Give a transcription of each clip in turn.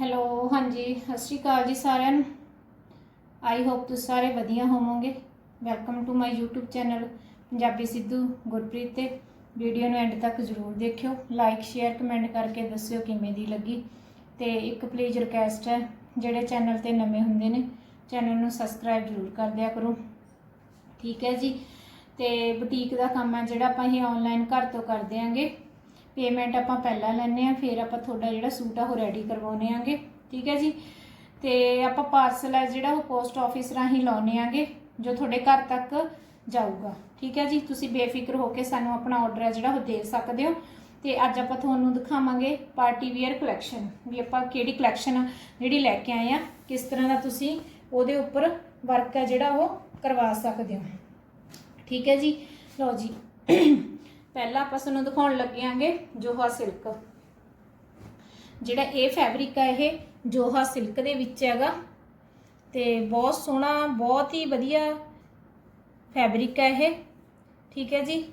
Hello, ਹਾਂਜੀ, ਸਤਿ ਸ਼੍ਰੀ ਅਕਾਲ ਜੀ ਸਾਰਿਆਂ ਨੂੰ। ਆਈ ਹੋਪ ਤੁਸੀਂ ਸਾਰੇ ਵਧੀਆ ਹੋਵੋਗੇ। Welcome to my YouTube channel, Punjabi Sidhu Gurpreet ਤੇ। ਵੀਡੀਓ ਨੂੰ ਐਂਡ ਤੱਕ ਜ਼ਰੂਰ ਦੇਖਿਓ। ਲਾਈਕ ਸ਼ੇਅਰ ਕਮੈਂਟ ਕਰਕੇ ਦੱਸਿਓ ਕਿਵੇਂ ਦੀ ਲੱਗੀ। ਤੇ ਇੱਕ ਪਲੀਜ਼ ਰਿਕਵੈਸਟ ਹੈ, ਜਿਹੜੇ ਚੈਨਲ ਤੇ ਨਵੇਂ ਹੁੰਦੇ ਨੇ, ਚੈਨਲ ਨੂੰ ਸਬਸਕ੍ਰਾਈਬ ਜ਼ਰੂਰ ਕਰ ਦਿਆ ਕਰੋ। ਠੀਕ ਹੈ ਜੀ? ਤੇ ਬੁਟੀਕ ਦਾ ਕੰਮ ਹੈ ਜਿਹੜਾ ਆਪਾਂ ਇਹ ਆਨਲਾਈਨ ਘਰ ਤੋਂ ਕਰ ਦਿਆਂਗੇ। ਪੇਮੈਂਟ ਆਪਾਂ ਪਹਿਲਾਂ ਲੈਣੇ ਆ ਫਿਰ ਆਪਾਂ ਤੁਹਾਡਾ ਜਿਹੜਾ ਸੂਟ ਆ ਉਹ ਰੈਡੀ ਕਰਵਾਉਨੇ ਆਂਗੇ, ਠੀਕ ਹੈ ਜੀ? ਤੇ ਆਪਾਂ ਪਾਰਸਲ ਹੈ ਜਿਹੜਾ ਉਹ ਪੋਸਟ ਆਫਿਸ ਰਾਹੀਂ ਲਾਉਨੇ ਆਂਗੇ, ਜੋ ਤੁਹਾਡੇ ਘਰ ਤੱਕ ਜਾਊਗਾ, ਠੀਕ ਹੈ ਜੀ? ਤੁਸੀਂ ਬੇਫਿਕਰ ਹੋ ਕੇ ਸਾਨੂੰ ਆਪਣਾ ਆਰਡਰ ਹੈ ਜਿਹੜਾ ਉਹ ਦੇ ਸਕਦੇ ਹੋ। ਤੇ ਅੱਜ ਆਪਾਂ ਤੁਹਾਨੂੰ ਦਿਖਾਵਾਂਗੇ ਪਾਰਟੀ ਵੇਅਰ ਕਲੈਕਸ਼ਨ ਵੀ ਆਪਾਂ ਕਿਹੜੀ ਕਲੈਕਸ਼ਨ ਜਿਹੜੀ ਲੈ ਕੇ ਆਏ ਆ, ਕਿਸ ਤਰ੍ਹਾਂ ਦਾ ਤੁਸੀਂ ਉਹਦੇ ਉੱਪਰ ਵਰਕ ਹੈ ਜਿਹੜਾ ਉਹ ਕਰਵਾ ਸਕਦੇ ਹੋ। ਠੀਕ ਹੈ ਜੀ? ਲਓ ਜੀ। ਪਹਿਲਾਂ ਆਪਾਂ ਤੁਹਾਨੂੰ ਦਿਖਾਉਣ ਲੱਗਿਆਂਗੇ ਜੋਹਾ ਸਿਲਕ। ਜਿਹੜਾ ਇਹ ਫੈਬਰਿਕ ਹੈ ਇਹ ਜੋਹਾ ਸਿਲਕ ਦੇ ਵਿੱਚ ਹੈਗਾ। ਤੇ ਬਹੁਤ ਸੋਹਣਾ, ਬਹੁਤ ਹੀ ਵਧੀਆ ਫੈਬਰਿਕ ਹੈ ਇਹ। ਠੀਕ ਹੈ ਜੀ?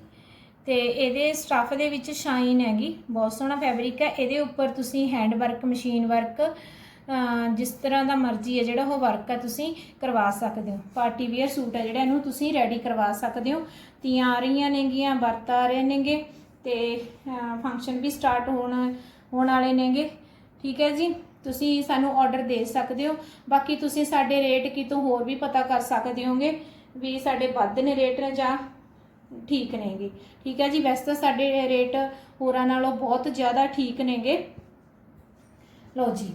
ਤੇ ਇਹਦੇ ਸਟੱਫ ਦੇ ਵਿੱਚ ਸ਼ਾਈਨ ਹੈਗੀ। ਬਹੁਤ ਸੋਹਣਾ ਫੈਬਰਿਕ ਹੈ ਇਹਦੇ ਉੱਪਰ ਤੁਸੀਂ ਹੈਂਡ ਵਰਕ ਮਸ਼ੀਨ ਵਰਕ ਜਿਸ ਤਰ੍ਹਾਂ ਦਾ ਮਰਜ਼ੀ ਹੈ ਜਿਹੜਾ ਉਹ ਵਰਕ ਹੈ, ਤੁਸੀਂ ਕਰਵਾ ਸਕਦੇ ਹੋ। ਪਾਰਟੀ ਵੇਅਰ ਸੂਟ ਹੈ ਜਿਹੜਾ, ਇਹਨੂੰ ਤੁਸੀਂ ਰੈਡੀ ਕਰਵਾ ਸਕਦੇ ਹੋ। ਤੀਆਂ ਆ ਰਹੀਆਂ ਨੇਗੀਆਂ, ਵਰਤ ਆ ਰਹੇ ਨੇਗੇ ਤੇ ਫੰਕਸ਼ਨ ਵੀ ਸਟਾਰਟ ਹੋਣ ਹੋਣ ਵਾਲੇ ਨੇਗੇ। ਠੀਕ ਹੈ ਜੀ? ਤੁਸੀਂ ਸਾਨੂੰ ਆਰਡਰ ਦੇ ਸਕਦੇ ਹੋ। ਬਾਕੀ ਤੁਸੀਂ ਸਾਡੇ ਰੇਟ ਕਿਤੋਂ ਹੋਰ ਵੀ ਪਤਾ ਕਰ ਸਕਦੇ ਹੋਗੇ ਵੀ ਸਾਡੇ ਵੱਧ ਨੇ ਰੇਟ ਜਾਂ ਠੀਕ ਨੇਗੇ। ਠੀਕ ਹੈ ਜੀ? ਵੈਸੇ ਤਾਂ ਸਾਡੇ ਰੇਟ ਹੋਰਾਂ ਨਾਲੋਂ ਬਹੁਤ ਜ਼ਿਆਦਾ ਠੀਕ ਨੇਗੇ। ਲਓ ਜੀ।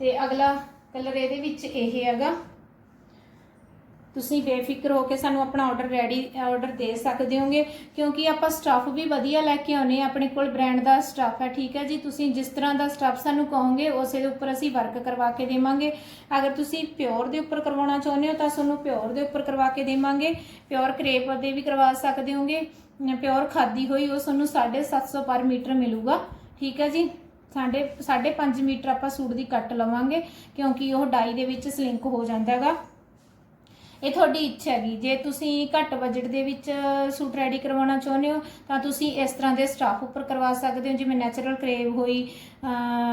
ਤੇ ਅਗਲਾ ਕਲਰ ਇਹਦੇ ਵਿੱਚ ਇਹ ਹੈਗਾ। ਤੁਸੀਂ ਬੇਫਿਕਰ ਹੋ ਕੇ ਸਾਨੂੰ ਆਪਣਾ ਆਰਡਰ ਰੈਡੀ ਆਰਡਰ ਦੇ ਸਕਦੇ ਹੋਗੇ, ਕਿਉਂਕਿ ਆਪਾਂ ਸਟਾਫ ਵੀ ਵਧੀਆ ਲੈ ਕੇ ਆਉਨੇ ਆ ਆਪਣੇ ਕੋਲ ਬ੍ਰਾਂਡ ਦਾ ਸਟਾਫ ਹੈ, ਠੀਕ ਹੈ ਜੀ? ਤੁਸੀਂ ਜਿਸ ਤਰ੍ਹਾਂ ਦਾ ਸਟਾਫ ਸਾਨੂੰ ਕਹੋਗੇ, ਉਸੇ ਦੇ ਉੱਪਰ ਅਸੀਂ ਵਰਕ ਕਰਵਾ ਕੇ ਦੇਵਾਂਗੇ। ਅਗਰ ਤੁਸੀਂ ਪਿਓਰ ਦੇ ਉੱਪਰ ਕਰਵਾਉਣਾ ਚਾਹੁੰਦੇ ਹੋ, ਤਾਂ ਤੁਹਾਨੂੰ ਪਿਓਰ ਦੇ ਉੱਪਰ ਕਰਵਾ ਕੇ ਦੇਵਾਂਗੇ। ਪਿਓਰ ਕਰੇਪ ਦੇ ਵੀ ਕਰਵਾ ਸਕਦੇ ਹੋਗੇ ਪਿਓਰ ਖਾਦੀ ਹੋਈ, ਉਹ ਤੁਹਾਨੂੰ 750 ਪਰ ਮੀਟਰ ਮਿਲੂਗਾ, ਠੀਕ ਹੈ ਜੀ? ਸਾਡੇ 5.5 ਮੀਟਰ ਆਪਾਂ ਸੂਟ ਦੀ ਕੱਟ ਲਵਾਂਗੇ, ਕਿਉਂਕਿ ਉਹ ਡਾਈ ਦੇ ਵਿੱਚ ਸਲਿੰਕ ਹੋ ਜਾਂਦਾ ਹੈਗਾ। ਇਹ ਤੁਹਾਡੀ ਇੱਛਾ ਹੈਗੀ। ਜੇ ਤੁਸੀਂ ਘੱਟ ਬਜਟ ਦੇ ਵਿੱਚ ਸੂਟ ਰੈਡੀ ਕਰਵਾਉਣਾ ਚਾਹੁੰਦੇ ਹੋ, ਤਾਂ ਤੁਸੀਂ ਇਸ ਤਰ੍ਹਾਂ ਦੇ ਸਟਾਫ ਉੱਪਰ ਕਰਵਾ ਸਕਦੇ ਹੋ, ਜਿਵੇਂ ਨੈਚੁਰਲ ਕਰੇਵ ਹੋਈ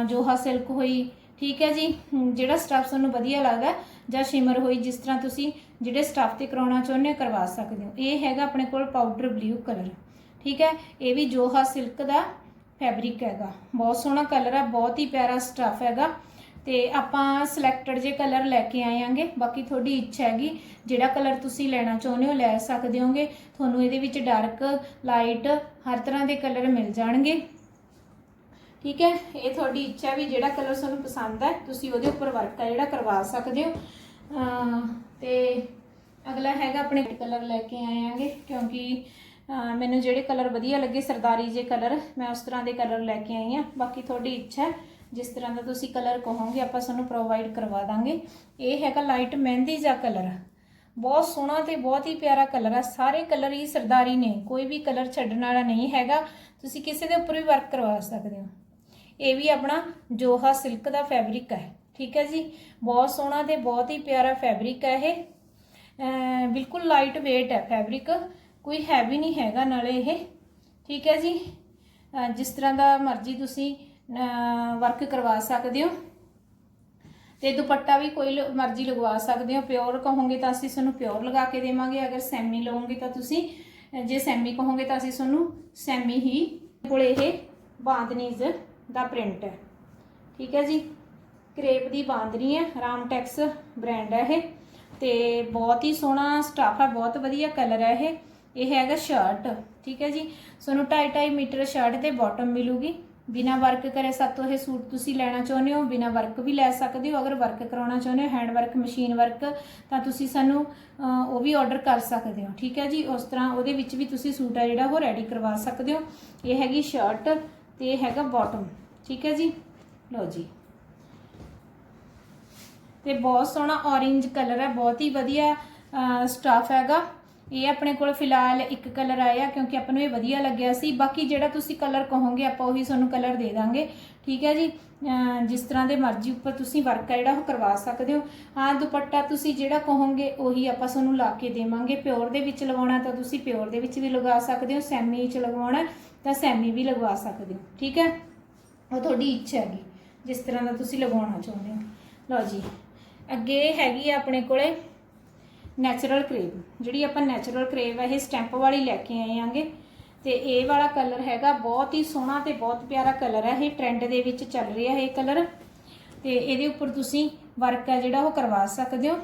ਜੋਹਾ ਸਿਲਕ ਹੋਈ, ਠੀਕ ਹੈ ਜੀ? ਜਿਹੜਾ ਸਟਾਫ ਤੁਹਾਨੂੰ ਵਧੀਆ ਲੱਗਦਾ, ਜਾਂ ਸ਼ਿਮਰ ਹੋਈ, ਜਿਸ ਤਰ੍ਹਾਂ ਤੁਸੀਂ ਜਿਹੜੇ ਸਟਾਫ ਤੇ ਕਰਾਉਣਾ ਚਾਹੁੰਦੇ ਹੋ, ਕਰਵਾ ਸਕਦੇ ਹੋ। ਇਹ ਹੈਗਾ ਆਪਣੇ ਕੋਲ ਪਾਊਡਰ ਬਲੂ ਕਲਰ ਠੀਕ ਹੈ? ਇਹ ਵੀ ਜੋਹਾ ਸਿਲਕ ਦਾ ਫੈਬਰਿਕ ਹੈਗਾ। ਬਹੁਤ ਸੋਹਣਾ ਕਲਰ ਹੈ ਬਹੁਤ ਹੀ ਪਿਆਰਾ ਸਟਾਫ ਹੈਗਾ। ਤੇ ਆਪਾਂ ਸਿਲੈਕਟਡ ਜੇ ਕਲਰ ਲੈ ਕੇ ਆਏ ਆਏਾਂਗੇ ਬਾਕੀ ਤੁਹਾਡੀ ਇੱਛਾ ਹੈਗੀ, ਜਿਹੜਾ ਕਲਰ ਤੁਸੀਂ ਲੈਣਾ ਚਾਹੁੰਦੇ ਹੋ ਲੈ ਸਕਦੇ ਹੋਗੇ। ਤੁਹਾਨੂੰ ਇਹਦੇ ਵਿੱਚ ਡਾਰਕ ਲਾਈਟ ਹਰ ਤਰ੍ਹਾਂ ਦੇ ਕਲਰ ਮਿਲ ਜਾਣਗੇ। ਠੀਕ ਹੈ? ਇਹ ਤੁਹਾਡੀ ਇੱਛਾ ਵੀ ਜਿਹੜਾ ਕਲਰ ਤੁਹਾਨੂੰ ਪਸੰਦ ਹੈ ਤੁਸੀਂ ਉਹਦੇ ਉੱਪਰ ਵਰਕ ਹੈ ਜਿਹੜਾ ਕਰਵਾ ਸਕਦੇ ਹੋ। ਅਮ ਤੇ ਅਗਲਾ ਹੈਗਾ ਆਪਣੇ ਕਲਰ ਲੈ ਕੇ ਆਏਾਂਗੇ ਕਿਉਂਕਿ ਮੈਨੂੰ ਜਿਹੜੇ ਕਲਰ ਵਧੀਆ ਲੱਗੇ, ਸਰਦਾਰੀ ਜੇ ਕਲਰ ਮੈਂ ਉਸ ਤਰ੍ਹਾਂ ਦੇ ਕਲਰ ਲੈ ਕੇ ਆਈ ਆ ਬਾਕੀ ਤੁਹਾਡੀ ਇੱਛਾ ਜਿਸ ਤਰ੍ਹਾਂ ਦਾ ਤੁਸੀਂ ਕਲਰ ਕਹੋਗੇ, ਆਪਾਂ ਤੁਹਾਨੂੰ ਪ੍ਰੋਵਾਈਡ ਕਰਵਾ ਦਾਂਗੇ। ਇਹ ਹੈਗਾ ਲਾਈਟ ਮਹਿੰਦੀ ਜਾਂ ਕਲਰ ਬਹੁਤ ਸੋਹਣਾ ਤੇ ਬਹੁਤ ਹੀ ਪਿਆਰਾ ਕਲਰ ਆ। ਸਾਰੇ ਕਲਰ ਹੀ ਸਰਦਾਰੀ ਨੇ, ਕੋਈ ਵੀ ਕਲਰ ਛੱਡਣ ਵਾਲਾ ਨਹੀਂ ਹੈਗਾ। ਤੁਸੀਂ ਕਿਸੇ ਦੇ ਉੱਪਰ ਵੀ ਵਰਕ ਕਰਵਾ ਸਕਦੇ ਹੋ। ਇਹ ਵੀ ਆਪਣਾ ਜੋਹਾ ਸਿਲਕ ਦਾ ਫੈਬਰਿਕ ਹੈ, ਠੀਕ ਹੈ ਜੀ? ਬਹੁਤ ਸੋਹਣਾ ਤੇ ਬਹੁਤ ਹੀ ਪਿਆਰਾ ਫੈਬਰਿਕ ਹੈ ਇਹ। ਬਿਲਕੁਲ ਲਾਈਟ weight ਹੈ ਫੈਬਰਿਕ ਕੋਈ ਹੈਵੀ ਨਹੀਂ ਹੈਗਾ ਨਾਲੇ ਇਹ। ਠੀਕ ਹੈ ਜੀ? ਜਿਸ ਤਰ੍ਹਾਂ ਦਾ ਮਰਜ਼ੀ ਤੁਸੀਂ ਵਰਕ ਕਰਵਾ ਸਕਦੇ ਹੋ। ਤੇ ਦੁਪੱਟਾ ਵੀ ਕੋਈ ਮਰਜ਼ੀ ਲਗਵਾ ਸਕਦੇ ਹੋ। ਪਿਓਰ ਕਹੋਗੇ ਤਾਂ ਅਸੀਂ ਤੁਹਾਨੂੰ ਪਿਓਰ ਲਗਾ ਕੇ ਦੇਵਾਂਗੇ। ਅਗਰ ਸੈਮੀ ਲਓਗੇ ਤਾਂ ਤੁਸੀਂ, ਜੇ ਸੈਮੀ ਕਹੋਗੇ ਤਾਂ ਅਸੀਂ ਤੁਹਾਨੂੰ ਸੈਮੀ ਹੀ ਕੋਲ ਇਹ ਬਾਂਦਨੀਜ਼ ਦਾ ਪ੍ਰਿੰਟ ਹੈ। ਠੀਕ ਹੈ ਜੀ? ਕਰੇਪ ਦੀ ਬਾਂਦਨੀ ਹੈ। ਰਾਮਟੈਕਸ ਬ੍ਰਾਂਡ ਹੈ ਇਹ। ਤੇ ਬਹੁਤ ਹੀ ਸੋਹਣਾ ਸਟਾਫ ਹੈ। ਬਹੁਤ ਵਧੀਆ ਕਲਰ ਹੈ ਇਹ। ਇਹ ਹੈਗਾ ਸ਼ਰਟ ਠੀਕ ਹੈ ਜੀ? ਤੁਹਾਨੂੰ 2.5 ਮੀਟਰ ਸ਼ਰਟ ਤੇ ਬਾਟਮ ਮਿਲੂਗੀ। ਬਿਨਾ ਵਰਕ ਕਰੇ ਸਾਤੋਂ ਇਹ ਸੂਟ ਤੁਸੀਂ ਲੈਣਾ ਚਾਹੁੰਦੇ ਹੋ, ਬਿਨਾ ਵਰਕ ਵੀ ਲੈ ਸਕਦੇ ਹੋ। ਅਗਰ ਵਰਕ ਕਰਾਉਣਾ ਚਾਹੁੰਦੇ ਹੋ ਹੈਂਡ ਵਰਕ ਮਸ਼ੀਨ ਵਰਕ ਤਾਂ ਤੁਸੀਂ ਸਾਨੂੰ ਉਹ ਵੀ ਆਰਡਰ ਕਰ ਸਕਦੇ ਹੋ, ਠੀਕ ਹੈ ਜੀ? ਉਸ ਤਰ੍ਹਾਂ ਉਹਦੇ ਵਿੱਚ ਵੀ ਤੁਸੀਂ ਸੂਟ ਆ ਜਿਹੜਾ, ਉਹ ਰੈਡੀ ਕਰਵਾ ਸਕਦੇ ਹੋ। ਇਹ ਹੈਗੀ ਸ਼ਰਟ ਤੇ ਇਹ ਹੈਗਾ ਬਾਟਮ ਠੀਕ ਹੈ ਜੀ? ਲਓ ਜੀ। ਤੇ ਬਹੁਤ ਸੋਹਣਾ orange ਕਲਰ ਹੈ, ਬਹੁਤ ਹੀ ਵਧੀਆ ਸਟਾਫ ਹੈਗਾ। ਇਹ ਆਪਣੇ ਕੋਲ ਫਿਲਹਾਲ ਇੱਕ ਕਲਰ ਆਇਆ ਕਿਉਂਕਿ ਆਪਾਂ ਨੂੰ ਇਹ ਵਧੀਆ ਲੱਗਿਆ ਸੀ। ਬਾਕੀ ਜਿਹੜਾ ਤੁਸੀਂ ਕਲਰ ਕਹੋਗੇ, ਆਪਾਂ ਉਹੀ ਤੁਹਾਨੂੰ ਕਲਰ ਦੇ ਦਾਂਗੇ। ਠੀਕ ਹੈ ਜੀ? ਜਿਸ ਤਰ੍ਹਾਂ ਦੇ ਮਰਜ਼ੀ ਉੱਪਰ ਤੁਸੀਂ ਵਰਕ ਹੈ ਜਿਹੜਾ ਉਹ ਕਰਵਾ ਸਕਦੇ ਹੋ। ਹਾਂ ਦੁਪੱਟਾ ਤੁਸੀਂ ਜਿਹੜਾ ਕਹੋਗੇ, ਉਹੀ ਆਪਾਂ ਤੁਹਾਨੂੰ ਲਾ ਕੇ ਦੇਵਾਂਗੇ। ਪਿਓਰ ਦੇ ਵਿੱਚ ਲਗਾਉਣਾ ਤਾਂ ਤੁਸੀਂ ਪਿਓਰ ਦੇ ਵਿੱਚ ਵੀ ਲਗਾ ਸਕਦੇ ਹੋ, ਸੈਮੀ ਚ ਲਗਵਾਉਣਾ ਤਾਂ ਸੈਮੀ ਵੀ ਲਗਵਾ ਸਕਦੇ ਹੋ। ਠੀਕ ਹੈ? ਉਹ ਤੁਹਾਡੀ ਇੱਛਾ ਹੈਗੀ, ਜਿਸ ਤਰ੍ਹਾਂ ਦਾ ਤੁਸੀਂ ਲਗਾਉਣਾ ਚਾਹੁੰਦੇ ਹੋ। ਲਓ ਜੀ, ਅੱਗੇ ਹੈਗੀ ਆ ਆਪਣੇ ਕੋਲੇ ਨੈਚੁਰਲ ਕਰੇਵ ਜਿਹੜੀ ਆਪਾਂ ਨੈਚੁਰਲ ਕਰੇਵ ਹੈ ਇਹ ਸਟੈਂਪ ਵਾਲੀ ਲੈ ਕੇ ਆਏ ਆਂਗੇ। ਤੇ ਇਹ ਵਾਲਾ ਕਲਰ ਹੈਗਾ ਬਹੁਤ ਹੀ ਸੋਹਣਾ ਤੇ ਬਹੁਤ ਪਿਆਰਾ ਕਲਰ ਹੈ ਇਹ ਟ੍ਰੈਂਡ ਦੇ ਵਿੱਚ ਚੱਲ ਰਿਹਾ ਹੈ ਇਹ ਕਲਰ। ਤੇ ਇਹਦੇ ਉੱਪਰ ਤੁਸੀਂ ਵਰਕ ਹੈ ਜਿਹੜਾ ਉਹ ਕਰਵਾ ਸਕਦੇ ਹੋ।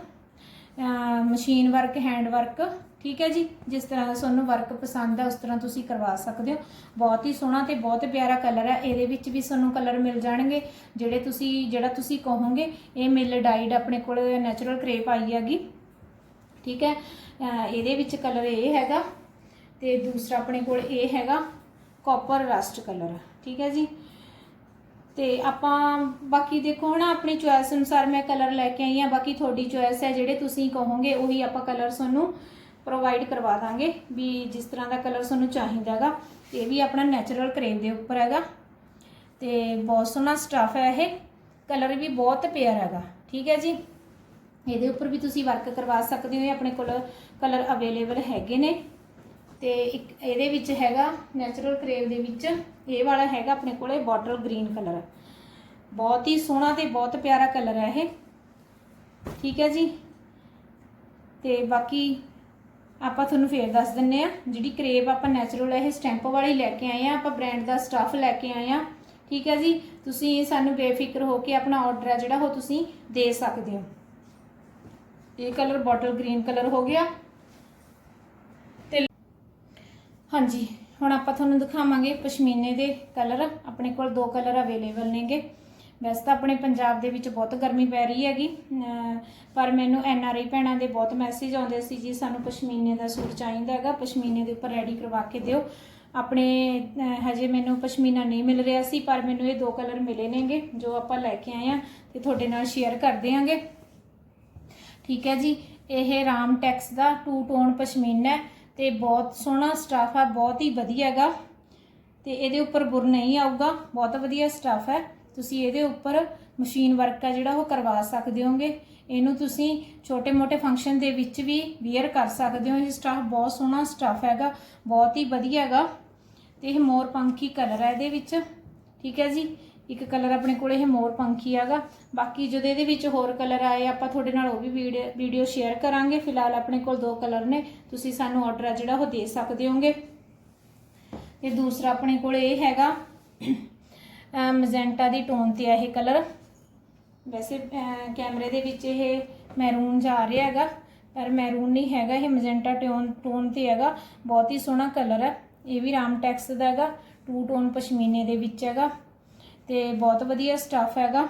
ਮਸ਼ੀਨ ਵਰਕ ਹੈਂਡ ਵਰਕ ਠੀਕ ਹੈ ਜੀ? ਜਿਸ ਤਰ੍ਹਾਂ ਦਾ ਤੁਹਾਨੂੰ ਵਰਕ ਪਸੰਦ ਹੈ ਉਸ ਤਰ੍ਹਾਂ ਤੁਸੀਂ ਕਰਵਾ ਸਕਦੇ ਹੋ। ਬਹੁਤ ਹੀ ਸੋਹਣਾ ਤੇ ਬਹੁਤ ਪਿਆਰਾ ਕਲਰ ਹੈ ਇਹਦੇ ਵਿੱਚ ਵੀ ਤੁਹਾਨੂੰ ਕਲਰ ਮਿਲ ਜਾਣਗੇ। ਜਿਹੜੇ ਤੁਸੀਂ, ਜਿਹੜਾ ਤੁਸੀਂ ਕਹੋਗੇ, ਇਹ ਮਿਲ ਡਾਈਡ ਆਪਣੇ ਕੋਲ ਨੈਚੁਰਲ ਕਰੇਪ ਆਈ ਹੈਗੀ। ਠੀਕ ਹੈ? ਇਹਦੇ ਵਿੱਚ ਕਲਰ ਇਹ ਹੈਗਾ ਤੇ ਦੂਸਰਾ ਆਪਣੇ ਕੋਲ ਇਹ ਹੈਗਾ ਕਾਪਰ ਰਸਟ ਕਲਰ ਠੀਕ ਹੈ ਜੀ? ਤੇ ਆਪਾਂ ਬਾਕੀ ਦੇਖੋ ਹਨਾ, ਆਪਣੀ ਚੁਆਇਸ ਅਨੁਸਾਰ ਮੈਂ ਕਲਰ ਲੈ ਕੇ ਆਈ ਆ ਬਾਕੀ ਤੁਹਾਡੀ ਚੁਆਇਸ ਹੈ, ਜਿਹੜੇ ਤੁਸੀਂ ਕਹੋਗੇ ਉਹੀ ਆਪਾਂ ਕਲਰ ਤੁਹਾਨੂੰ ਪ੍ਰੋਵਾਈਡ ਕਰਵਾ ਦਾਂਗੇ, ਵੀ ਜਿਸ ਤਰ੍ਹਾਂ ਦਾ ਕਲਰ ਤੁਹਾਨੂੰ ਚਾਹੀਦਾ ਹੈਗਾ, ਇਹ ਵੀ ਆਪਣਾ ਨੈਚੁਰਲ ਕਰੇਵ ਦੇ ਉੱਪਰ ਹੈਗਾ। ਤੇ ਬਹੁਤ ਸੋਹਣਾ ਸਟਫ ਹੈ ਇਹ ਕਲਰ ਵੀ ਬਹੁਤ ਪਿਆਰਾ ਹੈਗਾ, ਠੀਕ ਹੈ ਜੀ? ਇਹਦੇ ਉੱਪਰ ਵੀ ਤੁਸੀਂ ਵਰਕ ਕਰਵਾ ਸਕਦੇ ਹੋ ਆਪਣੇ ਕੋਲ ਕਲਰ ਅਵੇਲੇਬਲ ਹੈਗੇ ਨੇ। ਤੇ ਇੱਕ ਇਹਦੇ ਵਿੱਚ ਹੈਗਾ ਨੈਚੁਰਲ ਕਰੇਵ ਦੇ ਵਿੱਚ, ਇਹ ਵਾਲਾ ਹੈਗਾ ਆਪਣੇ ਕੋਲੇ ਬੋਟਲ ਗ੍ਰੀਨ ਕਲਰ ਬਹੁਤ ਹੀ ਸੋਹਣਾ ਤੇ ਬਹੁਤ ਪਿਆਰਾ ਕਲਰ ਹੈ ਇਹ। ਠੀਕ ਹੈ ਜੀ? ਤੇ ਬਾਕੀ ਆਪਾਂ ਤੁਹਾਨੂੰ ਫੇਰ ਦੱਸ ਦਿੰਨੇ ਆ, ਜਿਹੜੀ ਕਰੇਵ ਆਪਾਂ ਨੈਚੁਰਲ ਇਹ ਸਟੈਂਪ ਵਾਲੀ ਲੈ ਕੇ ਆਏ ਆ, ਆਪਾਂ ਬ੍ਰਾਂਡ ਦਾ ਸਟੱਫ ਲੈ ਕੇ ਆਏ ਆ। ਠੀਕ ਹੈ ਜੀ? ਤੁਸੀਂ ਸਾਨੂੰ ਬੇਫਿਕਰ ਹੋ ਕੇ ਆਪਣਾ ਆਰਡਰ ਹੈ ਜਿਹੜਾ, ਉਹ ਤੁਸੀਂ ਦੇ ਸਕਦੇ ਹੋ। ਇਹ ਕਲਰ ਬੋਟਲ ਗ੍ਰੀਨ ਕਲਰ ਹੋ ਗਿਆ। ਤੇ ਹਾਂਜੀ, ਹੁਣ ਆਪਾਂ ਤੁਹਾਨੂੰ ਦਿਖਾਵਾਂਗੇ ਪਸ਼ਮੀਨੇ ਦੇ ਕਲਰ। ਆਪਣੇ ਕੋਲ ਦੋ ਕਲਰ ਅਵੇਲੇਬਲ ਨੇਗੇ। ਵੈਸੇ ਤਾਂ ਆਪਣੇ ਪੰਜਾਬ ਦੇ ਵਿੱਚ ਬਹੁਤ ਗਰਮੀ ਪੈ ਰਹੀ ਹੈਗੀ। ਪਰ ਮੈਨੂੰ ਐਨ ਆਰ ਆਈ ਭੈਣਾਂ ਦੇ ਬਹੁਤ ਮੈਸੇਜ ਆਉਂਦੇ ਸੀ ਜੀ, ਸਾਨੂੰ ਪਸ਼ਮੀਨੇ ਦਾ ਸੂਟ ਚਾਹੀਦਾ ਹੈਗਾ, ਪਸ਼ਮੀਨੇ ਦੇ ਉੱਪਰ ਰੈਡੀ ਕਰਵਾ ਕੇ ਦਿਓ। ਆਪਣੇ ਹਜੇ ਮੈਨੂੰ ਪਸ਼ਮੀਨਾ ਨਹੀਂ ਮਿਲ ਰਿਹਾ ਸੀ, ਪਰ ਮੈਨੂੰ ਇਹ ਦੋ ਕਲਰ ਮਿਲੇ ਨੇਗੇ, ਜੋ ਆਪਾਂ ਲੈ ਕੇ ਆਏ ਆ ਤੇ ਤੁਹਾਡੇ ਨਾਲ ਸ਼ੇਅਰ ਕਰ ਦਿਆਂਗੇ। ਠੀਕ ਹੈ ਜੀ, ਇਹ ਰਾਮ ਟੈਕਸ ਦਾ ਟੂ ਟੋਨ ਪਸ਼ਮੀਨਾ ਹੈ ਤੇ ਬਹੁਤ ਸੋਹਣਾ ਸਟਾਫ ਹੈ, ਬਹੁਤ ਹੀ ਵਧੀਆ ਹੈਗਾ। ਤੇ ਇਹਦੇ ਉੱਪਰ ਬੁਰ ਨਹੀਂ ਆਊਗਾ, ਬਹੁਤ ਵਧੀਆ ਸਟਾਫ ਹੈ। ਤੁਸੀਂ ਇਹਦੇ ਉੱਪਰ ਮਸ਼ੀਨ ਵਰਕ ਹੈ ਜਿਹੜਾ ਉਹ ਕਰਵਾ ਸਕਦੇ ਹੋਗੇ। ਇਹਨੂੰ ਤੁਸੀਂ ਛੋਟੇ-ਮੋਟੇ ਫੰਕਸ਼ਨ ਦੇ ਵਿੱਚ ਵੀ ਵੇਅਰ ਕਰ ਸਕਦੇ ਹੋ। ਇਹ ਸਟਾਫ ਬਹੁਤ ਸੋਹਣਾ ਸਟਾਫ ਹੈਗਾ, ਬਹੁਤ ਹੀ ਵਧੀਆ ਹੈਗਾ। ਤੇ ਇਹ ਮੋਰ ਪੰਖੀ ਕਲਰ ਹੈ ਇਹਦੇ ਵਿੱਚ। ਠੀਕ ਹੈ ਜੀ ਇੱਕ ਕਲਰ ਆਪਣੇ ਕੋਲ ਇਹ ਮੋਰ ਪੰਖੀ ਹੈਗਾ। ਬਾਕੀ ਜਦੋਂ ਇਹਦੇ ਵਿੱਚ ਹੋਰ ਕਲਰ ਆਏ, ਆਪਾਂ ਤੁਹਾਡੇ ਨਾਲ ਉਹ ਵੀ ਵੀਡੀਓ ਸ਼ੇਅਰ ਕਰਾਂਗੇ। ਫਿਲਹਾਲ ਆਪਣੇ ਕੋਲ ਦੋ ਕਲਰ ਨੇ। ਤੁਸੀਂ ਸਾਨੂੰ ਆਰਡਰ ਆ ਜਿਹੜਾ ਉਹ ਦੇ ਸਕਦੇ ਹੋਗੇ। ਤੇ ਦੂਸਰਾ ਆਪਣੇ ਕੋਲ ਇਹ ਹੈਗਾ। ਮਜੈਂਟਾ ਦੀ ਟੋਨ ਤੇ ਆ ਇਹ ਕਲਰ। ਵੈਸੇ ਕੈਮਰੇ ਦੇ ਵਿੱਚ ਇਹ ਮੈਰੂਨ ਜਾ ਰਿਹਾ ਹੈਗਾ। ਪਰ ਮੈਰੂਨ ਨਹੀਂ ਹੈਗਾ, ਇਹ ਮਜੈਂਟਾ ਟੋਨ ਟੋਨ ਤੇ ਹੈਗਾ। ਬਹੁਤ ਹੀ ਸੋਹਣਾ ਕਲਰ ਹੈ। ਇਹ ਵੀ ਰਾਮ ਟੈਕਸ ਦਾ ਹੈਗਾ। ਟੂ ਟੋਨ ਪਸ਼ਮੀਨੇ ਦੇ ਵਿੱਚ ਹੈਗਾ। ਤੇ ਬਹੁਤ ਵਧੀਆ ਸਟੱਫ ਹੈਗਾ।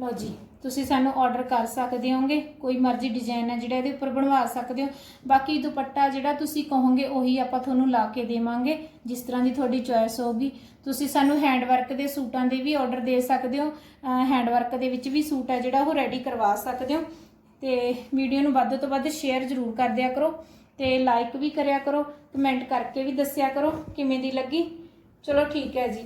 ਲਓ ਜੀ, ਤੁਸੀਂ ਸਾਨੂੰ ਆਰਡਰ ਕਰ ਸਕਦੇ ਹੋਗੇ ਕੋਈ ਮਰਜ਼ੀ ਡਿਜ਼ਾਈਨ ਹੈ ਜਿਹੜਾ ਇਹਦੇ ਉੱਪਰ ਬਣਵਾ ਸਕਦੇ ਹੋ। ਬਾਕੀ ਦੁਪੱਟਾ ਜਿਹੜਾ ਤੁਸੀਂ ਕਹੋਗੇ, ਉਹੀ ਆਪਾਂ ਤੁਹਾਨੂੰ ਲਾ ਕੇ ਦੇਵਾਂਗੇ। ਜਿਸ ਤਰ੍ਹਾਂ ਦੀ ਤੁਹਾਡੀ ਚੋਇਸ ਹੋਊਗੀ। ਤੁਸੀਂ ਸਾਨੂੰ ਹੈਂਡ ਵਰਕ ਦੇ ਸੂਟਾਂ ਦੇ ਵੀ ਆਰਡਰ ਦੇ ਸਕਦੇ ਹੋ। ਹੈਂਡ ਵਰਕ ਦੇ ਵਿੱਚ ਵੀ ਸੂਟ ਹੈ ਜਿਹੜਾ, ਉਹ ਰੈਡੀ ਕਰਵਾ ਸਕਦੇ ਹੋ। ਤੇ ਵੀਡੀਓ ਨੂੰ ਵੱਧ ਤੋਂ ਵੱਧ ਸ਼ੇਅਰ ਜ਼ਰੂਰ ਕਰ ਦਿਆ ਕਰੋ। ਤੇ ਲਾਈਕ ਵੀ ਕਰਿਆ ਕਰੋ। ਕਮੈਂਟ ਕਰਕੇ ਵੀ ਦੱਸਿਆ ਕਰੋ ਕਿਵੇਂ ਦੀ ਲੱਗੀ। ਚਲੋ ਠੀਕ ਹੈ ਜੀ।